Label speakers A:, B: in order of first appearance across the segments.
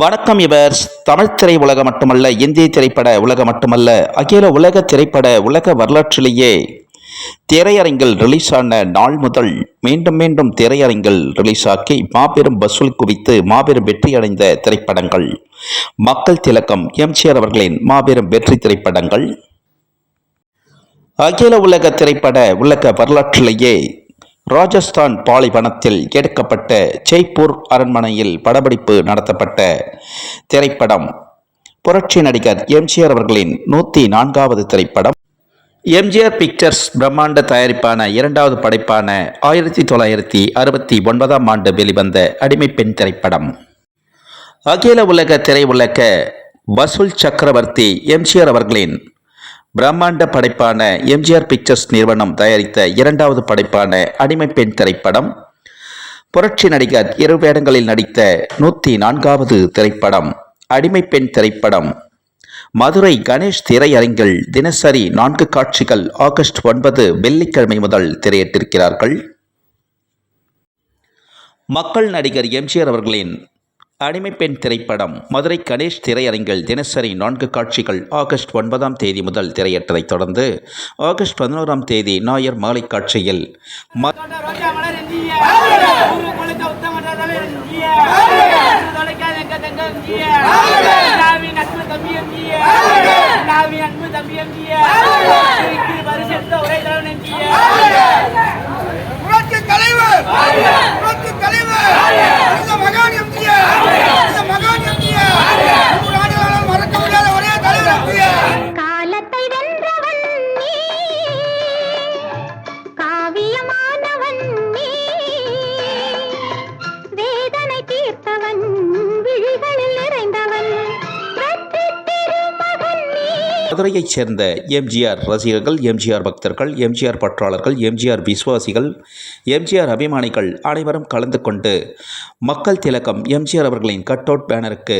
A: வணக்கம் இவர் தமிழ் திரை உலகம் மட்டுமல்ல இந்திய திரைப்பட உலகம் மட்டுமல்ல அகில உலக திரைப்பட உலக வரலாற்றிலேயே திரையரங்கில் ரிலீஸ் ஆன நாள் முதல் மீண்டும் மீண்டும் திரையரங்கில் ரிலீஸ் ஆக்கி மாபெரும் வசூல் குவித்து மாபெரும் வெற்றி அடைந்த திரைப்படங்கள். மக்கள் திலக்கம் எம்ஜிஆர் அவர்களின் மாபெரும் வெற்றி திரைப்படங்கள். அகில உலக திரைப்பட உலக வரலாற்றிலேயே ராஜஸ்தான் பாலைவனத்தில் எடுக்கப்பட்ட ஜெய்ப்பூர் அரண்மனையில் படப்பிடிப்பு நடத்தப்பட்ட திரைப்படம். புரட்சி நடிகர் எம்ஜிஆர் அவர்களின் நூற்றி நான்காவது திரைப்படம். எம்ஜிஆர் பிக்சர்ஸ் பிரம்மாண்ட தயாரிப்பான இரண்டாவது படைப்பான ஆயிரத்தி தொள்ளாயிரத்தி அறுபத்தி ஒன்பதாம் ஆண்டு வெளிவந்த அடிமை பெண் திரைப்படம். அகில உலக திரையுலக வசூல் சக்கரவர்த்தி எம்ஜிஆர் அவர்களின் பிரம்மாண்ட படைப்பான எம்ஜிஆர் பிக்சர்ஸ் நிறுவனம் தயாரித்த இரண்டாவது படைப்பான அடிமை பெண் திரைப்படம். புரட்சி நடிகர் இரு வேடங்களில் நடித்த நூற்றி நான்காவது திரைப்படம் அடிமை பெண் திரைப்படம். மதுரை கணேஷ் திரையரங்கில் தினசரி நான்கு காட்சிகள் ஆகஸ்ட் ஒன்பது வெள்ளிக்கிழமை முதல் திரையிட்டிருக்கிறார்கள். மக்கள் நடிகர் எம்ஜிஆர் அவர்களின் அடிமை பெண் திரைப்படம். மதுரை கணேஷ் திரையரங்கில் தினசரி நான்கு காட்சிகள். ஆகஸ்ட் ஒன்பதாம் தேதி முதல் திரையிட்டதைத் தொடர்ந்து ஆகஸ்ட் பதினோராம் தேதி நாயர் மாலை காட்சியில்.
B: தலைவர்
A: மதுரையைச் சேர்ந்த எம்ஜிஆர் ரசிகர்கள் எம்ஜிஆர் பக்தர்கள் எம்ஜிஆர் பற்றாளர்கள் எம்ஜிஆர் விசுவாசிகள் எம்ஜிஆர் அபிமானிகள் அனைவரும் கலந்து கொண்டு மக்கள் திலகம் எம்ஜிஆர் அவர்களின் கட் அவுட் பேனருக்கு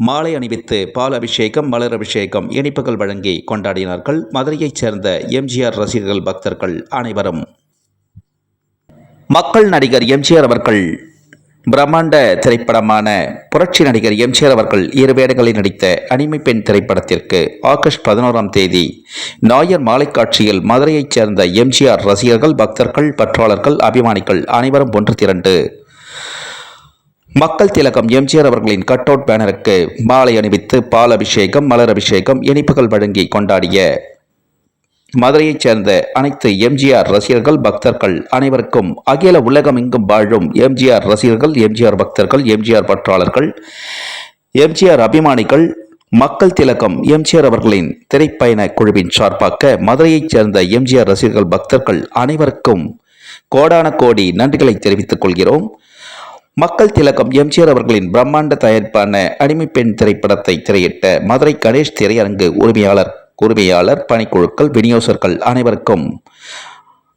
A: மாலை அணிவித்து பால் அபிஷேகம் மலர் அபிஷேகம் இனிப்புகள் வழங்கி கொண்டாடினார்கள். மதுரையைச் சேர்ந்த எம்ஜிஆர் ரசிகர்கள் பக்தர்கள் அனைவரும். மக்கள் நடிகர் எம்ஜிஆர் அவர்கள் பிரம்மாண்ட திரைப்படமான புரட்சி நடிகர் எம்ஜிஆர் அவர்கள் இரு வேடங்களில் நடித்த அடிமை பெண் திரைப்படத்திற்கு ஆகஸ்ட் பதினோராம் தேதி நாயர் மாலை காட்சியில் மதுரையைச் சேர்ந்த எம்ஜிஆர் ரசிகர்கள் பக்தர்கள் பற்றாளர்கள் அபிமானிகள் அனைவரும் ஒன்று திரண்டு. மக்கள் திலகம் எம்ஜிஆர் அவர்களின் கட் அவுட் பேனருக்கு மாலை அணிவித்து பால் அபிஷேகம் மலர் அபிஷேகம் இனிப்புகள் வழங்கி கொண்டாடிய மதுரையைச் சேர்ந்த அனைத்து எம்ஜிஆர் ரசிகர்கள் பக்தர்கள் அனைவருக்கும் அகில உலகம் எங்கும் வாழும் எம்ஜிஆர் ரசிகர்கள் எம்ஜிஆர் பக்தர்கள் எம்ஜிஆர் பற்றாளர்கள் எம்ஜிஆர் அபிமானிகள் மக்கள் திலகம் எம்ஜிஆர் அவர்களின் திரைப்பயண குழுவின் சார்பாக மதுரையைச் சேர்ந்த எம்ஜிஆர் ரசிகர்கள் பக்தர்கள் அனைவருக்கும் கோடான கோடி நன்றிகளை தெரிவித்துக் கொள்கிறோம். மக்கள் திலகம் எம்ஜிஆர் அவர்களின் பிரம்மாண்ட தயாரிப்பான அடிமை பெண் திரைப்படத்தை திரையிட்ட மதுரை கணேஷ் திரையரங்கு உரிமையாளர் உரிமையாளர் பணிக்குழுக்கள் விநியோகர்கள் அனைவருக்கும்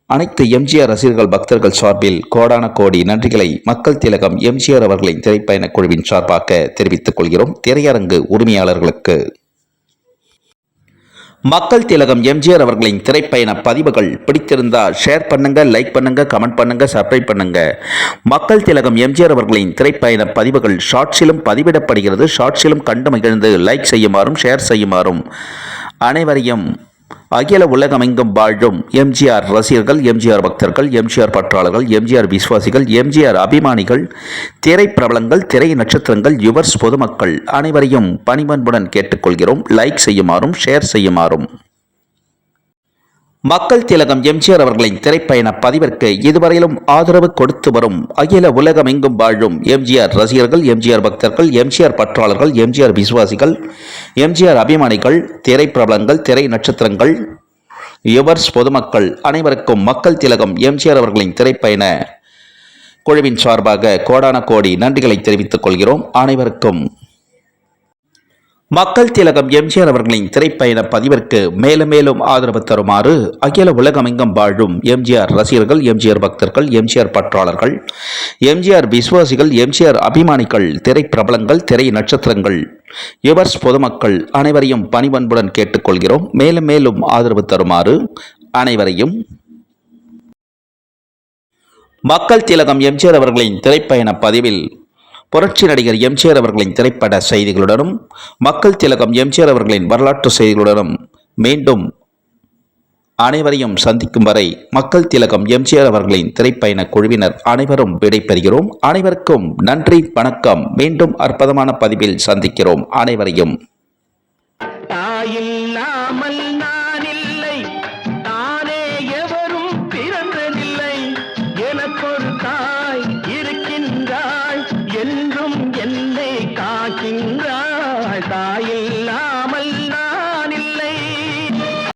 A: அனைத்து எம்ஜிஆர் ரசிகர்கள் பக்தர்கள் சார்பில் கோடான கோடி நன்றிகளை மக்கள் திலகம் எம்ஜிஆர் அவர்களின் திரைப்பயண குழுவின் சார்பாக தெரிவித்துக் கொள்கிறோம். திரையரங்கு உரிமையாளர்களுக்கு. மக்கள் திலகம் எம்ஜிஆர் அவர்களின் திரைப்பயண பதிவுகள் பிடித்திருந்தால் ஷேர் பண்ணுங்க லைக் பண்ணுங்க கமெண்ட் பண்ணுங்க சப்ஸ்கிரைப் பண்ணுங்க. மக்கள் திலகம் எம்ஜிஆர் அவர்களின் திரைப்பயண பதிவுகள் ஷார்ட்ஸிலும் பதிவிடப்படுகிறது. ஷார்ட்ஸிலும் கண்டு மகிழ்ந்து லைக் செய்யுமாறும் ஷேர் செய்யுமாறும். அனைவரையும் அகில உலகமெங்கும் வாழும் எம்ஜிஆர் ரசிகர்கள் எம்ஜிஆர் பக்தர்கள் எம்ஜிஆர் பற்றாளர்கள் எம்ஜிஆர் விசுவாசிகள் எம்ஜிஆர் அபிமானிகள் திரைப்பிரபலங்கள் திரை நட்சத்திரங்கள் யுவர்ஸ் பொதுமக்கள் அனைவரையும் பணிவன்புடன் கேட்டுக்கொள்கிறோம். லைக் செய்யுமாறும் ஷேர் செய்யுமாறும். மக்கள் திலகம் எம்ஜிஆர் அவர்களின் திரைப்பயண பதிவிற்கு இதுவரையிலும் ஆதரவு கொடுத்து வரும் அகில உலகமெங்கும் வாழும் எம்ஜிஆர் ரசிகர்கள் எம்ஜிஆர் பக்தர்கள் எம்ஜிஆர் பற்றாளர்கள் எம்ஜிஆர் விசுவாசிகள் எம்ஜிஆர் அபிமானிகள் திரைப்பிரபலங்கள் திரை நட்சத்திரங்கள் யுவர்ஸ் பொதுமக்கள் அனைவருக்கும் மக்கள் திலகம் எம்ஜிஆர் அவர்களின் திரைப்பயண குழுவின் சார்பாக கோடான கோடி நன்றிகளை தெரிவித்துக் கொள்கிறோம். அனைவருக்கும் மக்கள் திலகம் எம்ஜிஆர் அவர்களின் திரைப்பயண பதிவிற்கு மேலும் மேலும் ஆதரவு தருமாறு அகில உலகமெங்கும் வாழும் எம்ஜிஆர் ரசிகர்கள் எம்ஜிஆர் பக்தர்கள் எம்ஜிஆர் பற்றாளர்கள் எம்ஜிஆர் விசுவாசிகள் எம்ஜிஆர் அபிமானிகள் திரைப்பிரபலங்கள் திரை நட்சத்திரங்கள் யுவர்ஸ் பொதுமக்கள் அனைவரையும் பணிவன்புடன் கேட்டுக்கொள்கிறோம். மேலும் மேலும் ஆதரவு தருமாறு அனைவரையும் மக்கள் திலகம் எம்ஜிஆர் அவர்களின் திரைப்பயண பதிவில் புரட்சி நடிகர் எம்ஜிஆர் அவர்களின் திரைப்பட செய்திகளுடனும் மக்கள் திலகம் எம்ஜிஆர் அவர்களின் வரலாற்று செய்திகளுடனும் மீண்டும் அனைவரையும் சந்திக்கும் வரை மக்கள் திலகம் எம்ஜிஆர் அவர்களின் திரைப்பயண குழுவினர் அனைவரும் விடைபெறுகிறோம் அனைவருக்கும் நன்றி வணக்கம். மீண்டும் அற்புதமான பதிவில் சந்திக்கிறோம். அனைவரையும்